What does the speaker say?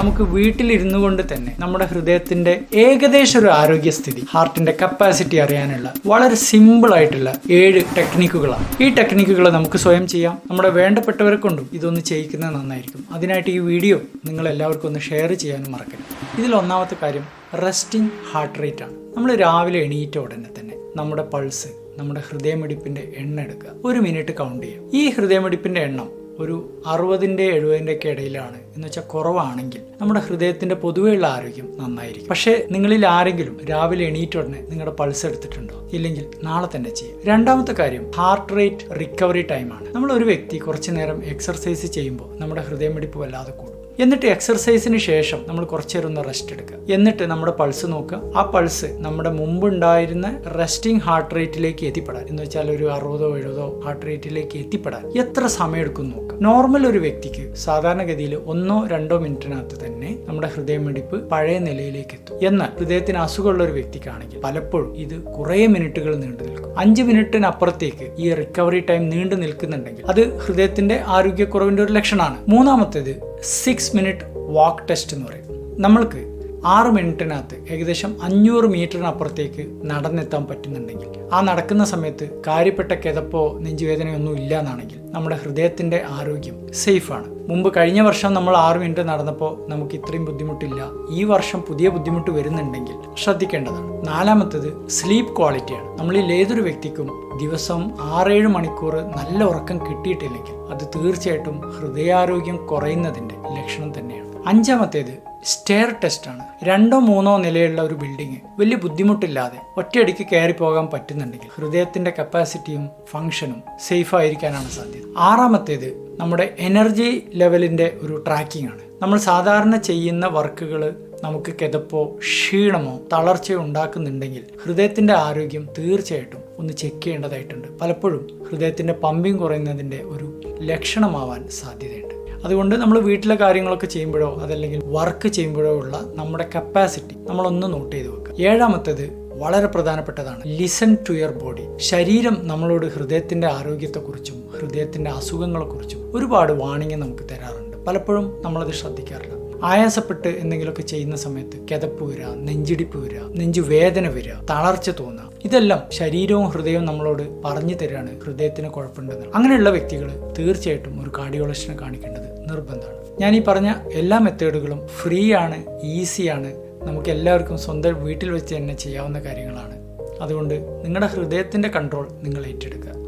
നമുക്ക് വീട്ടിലിരുന്നു കൊണ്ട് തന്നെ നമ്മുടെ ഹൃദയത്തിന്റെ ഏകദേശം ഒരു ആരോഗ്യസ്ഥിതി ഹാർട്ടിന്റെ കപ്പാസിറ്റി അറിയാനുള്ള വളരെ സിമ്പിൾ ആയിട്ടുള്ള ഏഴ് ടെക്നിക്കുകളാണ് ഈ ടെക്നിക്കുകൾ നമുക്ക് സ്വയം ചെയ്യാം. നമ്മുടെ വേണ്ടപ്പെട്ടവരെ കൊണ്ടും ഇതൊന്ന് ചെയ്യിക്കുന്നത് നന്നായിരിക്കും. അതിനായിട്ട് ഈ വീഡിയോ നിങ്ങൾ എല്ലാവർക്കും ഒന്ന് ഷെയർ ചെയ്യാനും മറക്കരുത്. ഇതിൽ ഒന്നാമത്തെ കാര്യം റെസ്റ്റിംഗ് ഹാർട്ട് റേറ്റ് ആണ്. നമ്മൾ രാവിലെ എണീറ്റ ഉടനെ തന്നെ നമ്മുടെ പൾസ് നമ്മുടെ ഹൃദയമിടിപ്പിന്റെ എണ്ണ എടുക്കുക. ഒരു മിനിറ്റ് കൗണ്ട് ചെയ്യുക. ഈ ഹൃദയമിടിപ്പിന്റെ എണ്ണം ഒരു അറുപതിന്റെ എഴുപതിന്റെ ഒക്കെ ഇടയിലാണ്. എന്ന് വെച്ചാൽ കുറവാണെങ്കിൽ നമ്മുടെ ഹൃദയത്തിന്റെ പൊതുവെയുള്ള ആരോഗ്യം നന്നായിരിക്കും. പക്ഷേ നിങ്ങളിൽ ആരെങ്കിലും രാവിലെ എണീറ്റ ഉടനെ നിങ്ങളുടെ പൾസ് എടുത്തിട്ടുണ്ടോ? ഇല്ലെങ്കിൽ നാളെ തന്നെ ചെയ്യും. രണ്ടാമത്തെ കാര്യം ഹാർട്ട് റേറ്റ് റിക്കവറി ടൈമാണ് നമ്മൾ ഒരു വ്യക്തി കുറച്ചു നേരം എക്സർസൈസ് ചെയ്യുമ്പോൾ നമ്മുടെ ഹൃദയമിടിപ്പ് വല്ലാതെ കൂടും. എന്നിട്ട് എക്സർസൈസിന് ശേഷം നമ്മൾ കുറച്ചു നേരം ഒന്ന് റെസ്റ്റ് എടുക്കുക. എന്നിട്ട് നമ്മുടെ പൾസ് നോക്കുക. ആ പൾസ് നമ്മുടെ മുമ്പുണ്ടായിരുന്ന റെസ്റ്റിംഗ് ഹാർട്ട് റേറ്റിലേക്ക് എത്തിപ്പെടാൻ. എന്ന് വെച്ചാൽ ഒരു അറുപതോ എഴുപതോ ഹാർട്ട് റേറ്റിലേക്ക് എത്തിപ്പെടാൻ. എത്ര സമയം എടുക്കും നോക്കുക. നോർമൽ ഒരു വ്യക്തിക്ക് സാധാരണഗതിയിൽ ഒന്നോ രണ്ടോ മിനിറ്റിനകത്ത് തന്നെ നമ്മുടെ ഹൃദയമിടിപ്പ് പഴയ നിലയിലേക്ക് എത്തും. എന്നാൽ ഹൃദയത്തിന് അസുഖമുള്ള ഒരു വ്യക്തിക്കാണെങ്കിൽ പലപ്പോഴും ഇത് കുറേ മിനിറ്റുകൾ നീണ്ടു നിൽക്കും. അഞ്ച് മിനിറ്റിനപ്പുറത്തേക്ക് ഈ റിക്കവറി ടൈം നീണ്ടു നിൽക്കുന്നുണ്ടെങ്കിൽ അത് ഹൃദയത്തിന്റെ ആരോഗ്യക്കുറവിന്റെ ഒരു ലക്ഷണമാണ്. മൂന്നാമത്തേത് സിക്സ് മിനിറ്റ് വാക്ക് ടെസ്റ്റ് എന്ന് പറയും. നമ്മൾക്ക് ആറ് മിനിറ്റിനകത്ത് ഏകദേശം അഞ്ഞൂറ് മീറ്ററിനപ്പുറത്തേക്ക് നടന്നെത്താൻ പറ്റുന്നുണ്ടെങ്കിൽ. ആ നടക്കുന്ന സമയത്ത് കാര്യപ്പെട്ട കിതപ്പോ നെഞ്ചുവേദനയൊന്നും ഇല്ല എന്നാണെങ്കിൽ നമ്മുടെ ഹൃദയത്തിന്റെ ആരോഗ്യം സേഫാണ്. മുമ്പ് കഴിഞ്ഞ വർഷം നമ്മൾ ആറ് മിനിറ്റ് നടന്നപ്പോൾ നമുക്ക് ഇത്രയും ബുദ്ധിമുട്ടില്ല. ഈ വർഷം പുതിയ ബുദ്ധിമുട്ട് വരുന്നുണ്ടെങ്കിൽ ശ്രദ്ധിക്കേണ്ടതാണ്. നാലാമത്തത് സ്ലീപ്പ് ക്വാളിറ്റിയാണ്. നമ്മളിൽ ഏതൊരു വ്യക്തിക്കും ദിവസം ആറേഴ് മണിക്കൂർ നല്ല ഉറക്കം കിട്ടിയിട്ടില്ലെങ്കിൽ അത് തീർച്ചയായിട്ടും ഹൃദയാരോഗ്യം കുറയുന്നതിന്റെ ലക്ഷണം തന്നെയാണ്. അഞ്ചാമത്തേത് സ്റ്റെയർ ടെസ്റ്റ് ആണ്. രണ്ടോ മൂന്നോ നിലയുള്ള ഒരു ബിൽഡിംഗ് വലിയ ബുദ്ധിമുട്ടില്ലാതെ ഒറ്റയടിക്ക് കയറി പോകാൻ പറ്റുന്നുണ്ടെങ്കിൽ ഹൃദയത്തിന്റെ കപ്പാസിറ്റിയും ഫങ്ഷനും സേഫ് ആയിരിക്കാനാണ് സാധ്യത. ആറാമത്തേത് നമ്മുടെ എനർജി ലെവലിന്റെ ഒരു ട്രാക്കിംഗ് ആണ്. നമ്മൾ സാധാരണ ചെയ്യുന്ന വർക്കുകൾ നമുക്ക് കിതപ്പോ ക്ഷീണമോ തളർച്ചയോ ഉണ്ടാക്കുന്നുണ്ടെങ്കിൽ ഹൃദയത്തിന്റെ ആരോഗ്യം തീർച്ചയായിട്ടും ഒന്ന് ചെക്ക് ചെയ്യേണ്ടതായിട്ടുണ്ട്. പലപ്പോഴും ഹൃദയത്തിന്റെ പമ്പിങ് കുറയുന്നതിന്റെ ഒരു ലക്ഷണമാവാൻ സാധ്യതയുണ്ട്. അതുകൊണ്ട് നമ്മൾ വീട്ടിലെ കാര്യങ്ങളൊക്കെ ചെയ്യുമ്പോഴോ അതല്ലെങ്കിൽ വർക്ക് ചെയ്യുമ്പോഴോ ഉള്ള നമ്മുടെ കപ്പാസിറ്റി നമ്മളൊന്ന് നോട്ട് ചെയ്ത് വെക്കുക. ഏഴാമത്തേത് വളരെ പ്രധാനപ്പെട്ടതാണ്. ലിസൺ ടു യുവർ ബോഡി ശരീരം നമ്മളോട് ഹൃദയത്തിന്റെ ആരോഗ്യത്തെക്കുറിച്ചും ഹൃദയത്തിന്റെ അസുഖങ്ങളെക്കുറിച്ചും ഒരുപാട് വാണിംഗ് നമുക്ക് തരാറുണ്ട്. പലപ്പോഴും നമ്മളത് ശ്രദ്ധിക്കാറില്ല. ആയാസപ്പെട്ട് എന്തെങ്കിലുമൊക്കെ ചെയ്യുന്ന സമയത്ത് കിതപ്പ് വരിക നെഞ്ചിടിപ്പ് വരിക നെഞ്ചു വേദന വരിക തളർച്ച തോന്നുക. ഇതെല്ലാം ശരീരവും ഹൃദയവും നമ്മളോട് പറഞ്ഞു തരാണ് ഹൃദയത്തിന് കുഴപ്പമുണ്ടെന്ന്. അങ്ങനെയുള്ള വ്യക്തികൾ തീർച്ചയായിട്ടും ഒരു കാർഡിയോളജിനെ കാണിക്കേണ്ടത് നിർബന്ധമാണ്. ഞാൻ ഈ പറഞ്ഞ എല്ലാ മെത്തേഡുകളും ഫ്രീ ആണ് ഈസിയാണ് നമുക്ക് എല്ലാവർക്കും സ്വന്തം വീട്ടിൽ വെച്ച് തന്നെ ചെയ്യാവുന്ന കാര്യങ്ങളാണ്. അതുകൊണ്ട് നിങ്ങളുടെ ഹൃദയത്തിന്റെ കൺട്രോൾ നിങ്ങൾ ഏറ്റെടുക്കുക.